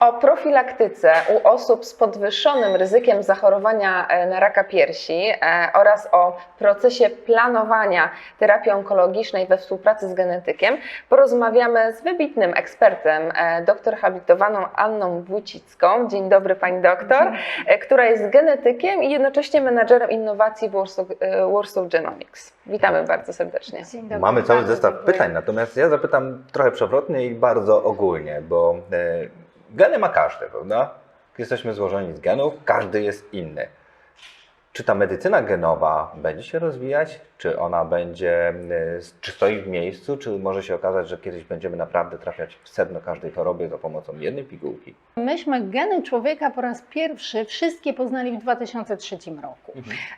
O profilaktyce u osób z podwyższonym ryzykiem zachorowania e, na raka piersi e, oraz o procesie planowania terapii onkologicznej we współpracy z genetykiem porozmawiamy z wybitnym ekspertem, e, doktor habilitowaną Anną Wójcicką. Dzień dobry Pani doktor, która jest genetykiem i jednocześnie menadżerem innowacji w Warsaw, Warsaw Genomics. Witamy bardzo serdecznie. Dzień dobry, Mamy cały zestaw dziękuję. pytań, natomiast ja zapytam trochę przewrotnie i bardzo ogólnie, bo geny ma każdy, prawda? Jesteśmy złożeni z genów, każdy jest inny. Czy ta medycyna genowa będzie się rozwijać? Czy ona będzie, e, czy stoi w miejscu? Czy może się okazać, że kiedyś będziemy naprawdę trafiać w sedno każdej choroby za pomocą jednej pigułki? Myśmy geny człowieka po raz pierwszy wszystkie poznali w 2003 roku.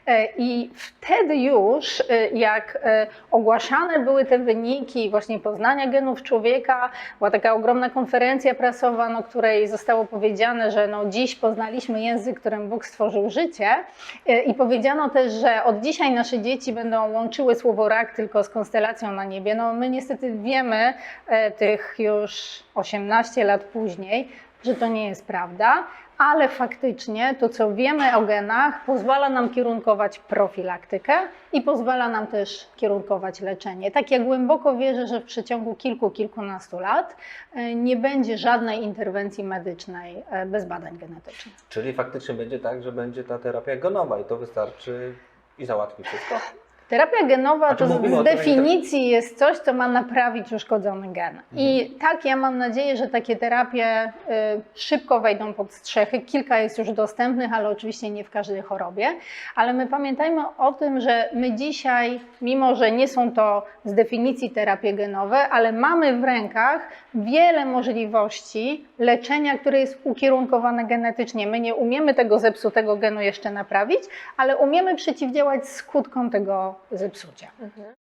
E, I wtedy już, e, jak e, ogłaszane były te wyniki właśnie poznania genów człowieka, była taka ogromna konferencja prasowa, na której zostało powiedziane, że no dziś poznaliśmy język, którym Bóg stworzył życie. I powiedziano też, że od dzisiaj nasze dzieci będą łączyły słowo rak tylko z konstelacją na niebie. No my niestety wiemy e, tych już 18 lat później, że to nie jest prawda, ale faktycznie to, co wiemy o genach, pozwala nam kierunkować profilaktykę i pozwala nam też kierunkować leczenie. Tak jak głęboko wierzę, że w przeciągu kilku, kilkunastu lat e, nie będzie żadnej interwencji medycznej e, bez badań genetycznych. Czyli faktycznie będzie tak, że będzie ta terapia genowa i to wystarczy i załatwi wszystko? Terapia genowa to z tym, definicji jest coś, co ma naprawić uszkodzony gen. I tak, ja mam nadzieję, że takie terapie y, szybko wejdą pod strzechy. Kilka jest już dostępnych, ale oczywiście nie w każdej chorobie. Ale my pamiętajmy o tym, że my dzisiaj, mimo że nie są to z definicji terapie genowe, ale mamy w rękach wiele możliwości leczenia, które jest ukierunkowane genetycznie. My nie umiemy tego zepsutego genu jeszcze naprawić, ale umiemy przeciwdziałać skutkom tego zepsucia. Mhm.